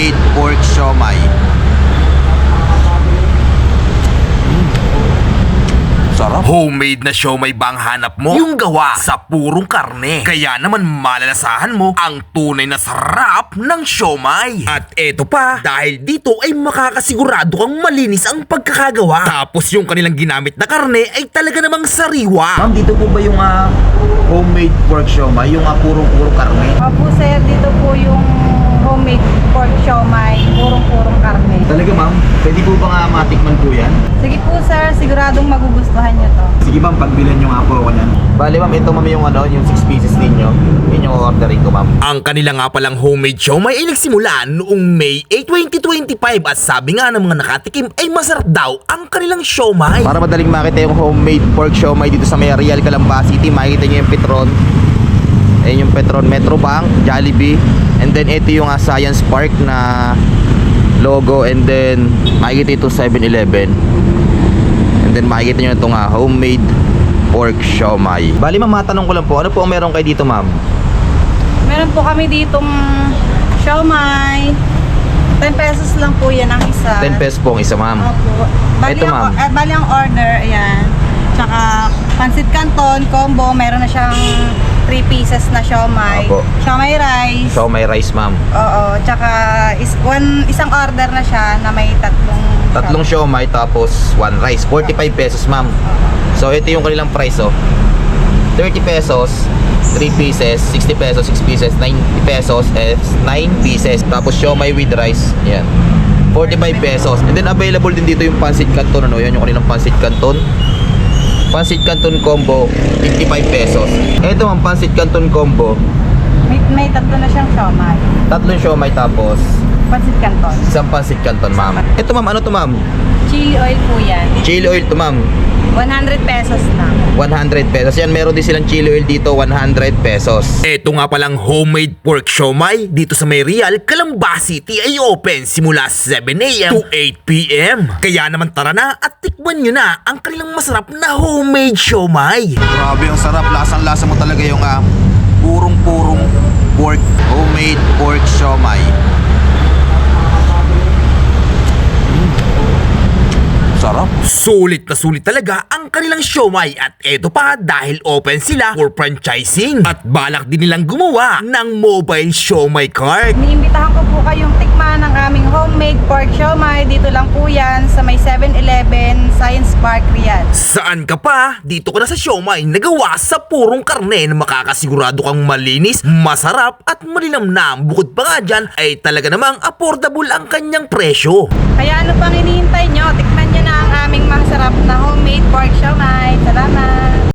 homemade pork siomay. Sarap. Homemade na siomay ba ang hanap mo? Yung gawa sa purong karne. Kaya naman malalasahan mo ang tunay na sarap ng siomay. At eto pa, dahil dito ay makakasigurado kang malinis ang pagkakagawa. Tapos yung kanilang ginamit na karne ay talaga namang sariwa. Ma'am, dito po ba yung ah, homemade pork siomay? Yung uh, purong-puro karne? Opo sir, dito po yung homemade pork siomay, purong-purong karne. Talaga ma'am, pwede po ba nga matikman po yan? Sige po sir, siguradong magugustuhan nyo to. Sige ma'am, pagbilan nyo nga po ako yan. Bale ma'am, ito ma'am yung ano, yung 6 pieces ninyo. Yun yung orderin ko ma'am. Ang kanila nga palang homemade siomay ay nagsimula noong May 8, 2025 at sabi nga ng mga nakatikim ay masarap daw ang kanilang siomay. Para madaling makita yung homemade pork siomay dito sa may Real Calamba City, makikita nyo yung Petron. Ayan yung Petron Metro Bank, Jollibee. And then ito yung ah, Science Park na logo and then makikita ito 7-Eleven. And then makikita nyo itong ah, homemade pork siomay. Bali ma'am, matanong ko lang po, ano po ang meron kayo dito ma'am? Meron po kami ditong siomay. 10 pesos lang po yan ang isa. 10 pesos po ang isa ma'am. Opo. Bali, Ito, ang, ma'am. eh, bali ang order, ayan. Tsaka pansit canton, combo, meron na siyang 3 pieces na siomay. Opo. Siomay rice. Siomay rice ma'am. Oo, tsaka is, one, isang order na siya na may tatlong Tatlong siomay tapos one rice. 45 pesos, ma'am. So, ito yung kanilang price, oh. 30 pesos, 3 pieces, 60 pesos, 6 pieces, 90 pesos, eh, 9 pieces. Tapos siomay with rice, yan. 45 pesos. And then available din dito yung pancit canton, ano? Yan yung kanilang pancit canton. Pancit canton combo, 55 pesos. Ito ang pancit canton combo. May, may tatlo na siyang siomay. Tatlong siomay tapos Pansit canton. isang pancit canton, ma'am. Ito, ma'am, ano to, ma'am? Chili oil po yan. Chili oil to, ma'am. 100 pesos lang. 100 pesos. Yan, meron din silang chili oil dito, 100 pesos. Ito nga palang homemade pork siomay dito sa May Real, Calamba City ay open simula 7am to 8pm. Kaya naman tara na at tikman nyo na ang kanilang masarap na homemade siomay. Grabe, ang sarap. Lasang-lasa mo talaga yung ah, purong-purong pork, homemade pork siomay. Sarap. Sulit na sulit talaga ang kanilang siomay at eto pa dahil open sila for franchising at balak din nilang gumawa ng mobile siomay cart. Iniimbitahan ko po kayong tikman ng aming homemade pork siomay. Dito lang po yan sa may 7-Eleven Science Park, Riyadh. Saan ka pa? Dito ka na sa siomay na gawa sa purong karne na makakasigurado kang malinis, masarap at malinamnam. Bukod pa nga dyan ay talaga namang affordable ang kanyang presyo. Kaya ano pang hinihintay aming masarap na homemade pork siomay. Salamat!